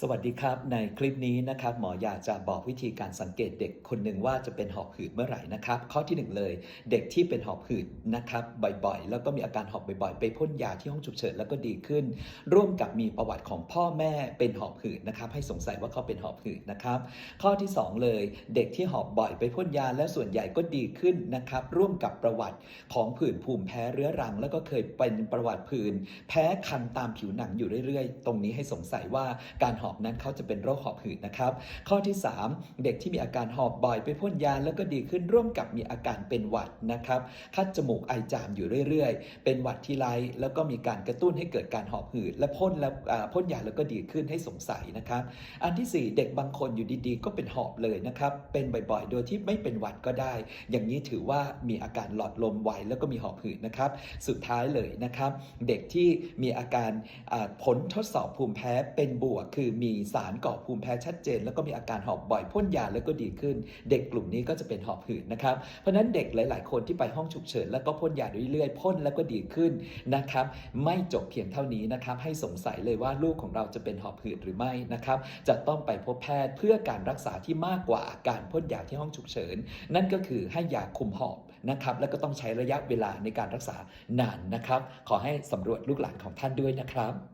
สวัสดีครับ ในคลิปนี้นะครับหมออยากจะบอกวิธีการสังเกตเด็กคนหนึ่งว่าจะเป็นหอบหืดเมื่อไหร่นะครับ ข้อที่หนึ่งเลย เด็กที่เป็นหอบหืดนะครับบ่อยๆ แล้วก็มีอาการหอบบ่อยๆ ไปพ่นยาที่ห้องฉุกเฉินแล้วก็ดีขึ้น ร่วมกับมีประวัติของพ่อแม่เป็นหอบหืดนะครับให้สงสัยว่าเขาเป็นหอบหืดนะครับ ข้อที่สองเลย เด็กที่หอบบ่อยไปพ่นยาแล้วส่วนใหญ่ก็ดีขึ้นนะครับร่วมกับประวัติของผื่นภูมิแพ้เรื้อรัง แล้วก็เคยเป็นประวัติผื่นแพ้คันตามผิวหนังอยู่เรื่อย ๆ ตรงนี้ให้สงสัยว่าการหอบนั้นเขาจะเป็นโรคหอบหืดนะครับ ข้อที่ 3 เด็กที่มีอาการหอบบ่อยไปพ่นยาแล้วก็ดีขึ้นร่วมกับมีอาการเป็นหวัดนะครับ คัดจมูกไอจามอยู่เรื่อยๆ เป็นหวัดทีไรแล้วก็มีการกระตุ้นให้เกิดการหอบหืด และพ่นแล้วพ่นยาแล้วก็ดีขึ้นให้สงสัยนะครับ อันที่ 4 เด็กบางคนอยู่ดีๆ ก็เป็นหอบเลยนะครับ เป็นบ่อยๆ โดยที่ไม่เป็นหวัดก็ได้ อย่างนี้ถือว่ามีอาการหลอดลมไวแล้วก็มีหอบหืดนะครับ สุดท้ายเลยนะครับ เด็กที่มีอาการผลทดสอบภูมิแพ้เป็นบวกคือมีสารก่อภูมิแพ้ชัดเจน แล้วก็มีอาการหอบบ่อยพ่นยาแล้วก็ดีขึ้น เด็กกลุ่มนี้ก็จะเป็นหอบหืดนะครับ เพราะฉะนั้นเด็กหลาย ๆ คนที่ไปห้องฉุกเฉินแล้วก็พ่นยาเรื่อยๆพ่นแล้วก็ดีขึ้นนะครับ ไม่จบเพียงเท่านี้นะครับ ให้สงสัยเลยว่าลูกของเราจะเป็นหอบหืดหรือไม่นะครับ จะต้องไปพบแพทย์เพื่อการรักษาที่มากกว่าการพ่นยาที่ห้องฉุกเฉิน นั่นก็คือให้ยาคุมหอบนะครับ แล้วก็ต้องใช้ระยะเวลาในการรักษานานนะครับ ขอให้สำรวจลูกหลานของท่านด้วยนะครับ